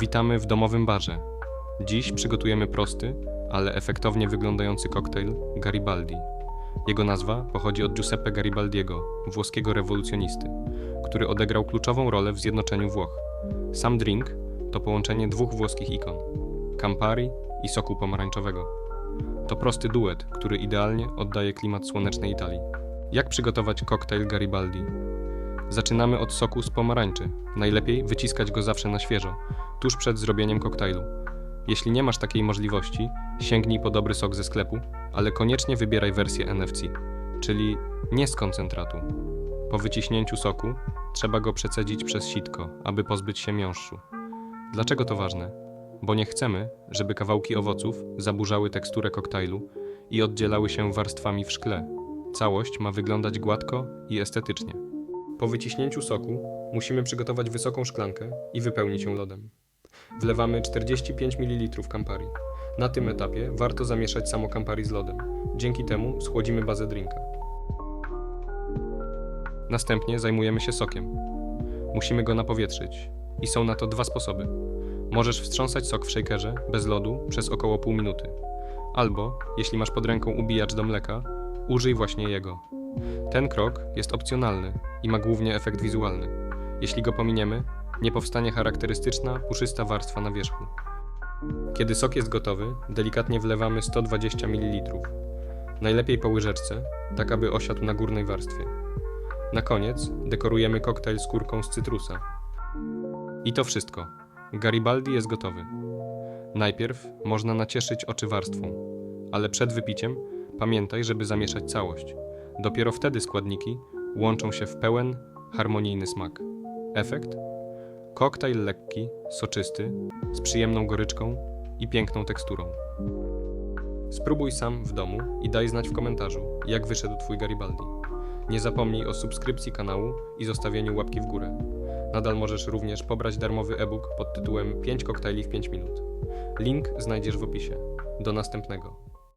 Witamy w domowym barze. Dziś przygotujemy prosty, ale efektownie wyglądający koktajl Garibaldi. Jego nazwa pochodzi od Giuseppe Garibaldiego, włoskiego rewolucjonisty, który odegrał kluczową rolę w zjednoczeniu Włoch. Sam drink to połączenie dwóch włoskich ikon Campari i soku pomarańczowego. To prosty duet, który idealnie oddaje klimat słonecznej Italii. Jak przygotować koktajl Garibaldi? Zaczynamy od soku z pomarańczy. Najlepiej wyciskać go zawsze na świeżo, tuż przed zrobieniem koktajlu. Jeśli nie masz takiej możliwości, sięgnij po dobry sok ze sklepu, ale koniecznie wybieraj wersję NFC, czyli nie z koncentratu. Po wyciśnięciu soku trzeba go przecedzić przez sitko, aby pozbyć się miąższu. Dlaczego to ważne? Bo nie chcemy, żeby kawałki owoców zaburzały teksturę koktajlu i oddzielały się warstwami w szkle. Całość ma wyglądać gładko i estetycznie. Po wyciśnięciu soku musimy przygotować wysoką szklankę i wypełnić ją lodem. Wlewamy 45 ml Campari. Na tym etapie warto zamieszać samo Campari z lodem. Dzięki temu schłodzimy bazę drinka. Następnie zajmujemy się sokiem. Musimy go napowietrzyć i są na to dwa sposoby. Możesz wstrząsać sok w shakerze bez lodu przez około pół minuty. Albo, jeśli masz pod ręką ubijacz do mleka, użyj właśnie jego. Ten krok jest opcjonalny i ma głównie efekt wizualny. Jeśli go pominiemy, nie powstanie charakterystyczna, puszysta warstwa na wierzchu. Kiedy sok jest gotowy, delikatnie wlewamy 120 ml. Najlepiej po łyżeczce, tak aby osiadł na górnej warstwie. Na koniec dekorujemy koktajl skórką z cytrusa. I to wszystko. Garibaldi jest gotowy. Najpierw można nacieszyć oczy warstwą, ale przed wypiciem pamiętaj, żeby zamieszać całość. Dopiero wtedy składniki łączą się w pełen, harmonijny smak. Efekt? Koktajl lekki, soczysty, z przyjemną goryczką i piękną teksturą. Spróbuj sam w domu i daj znać w komentarzu, jak wyszedł Twój Garibaldi. Nie zapomnij o subskrypcji kanału i zostawieniu łapki w górę. Nadal możesz również pobrać darmowy e-book pod tytułem 5 koktajli w 5 minut. Link znajdziesz w opisie. Do następnego.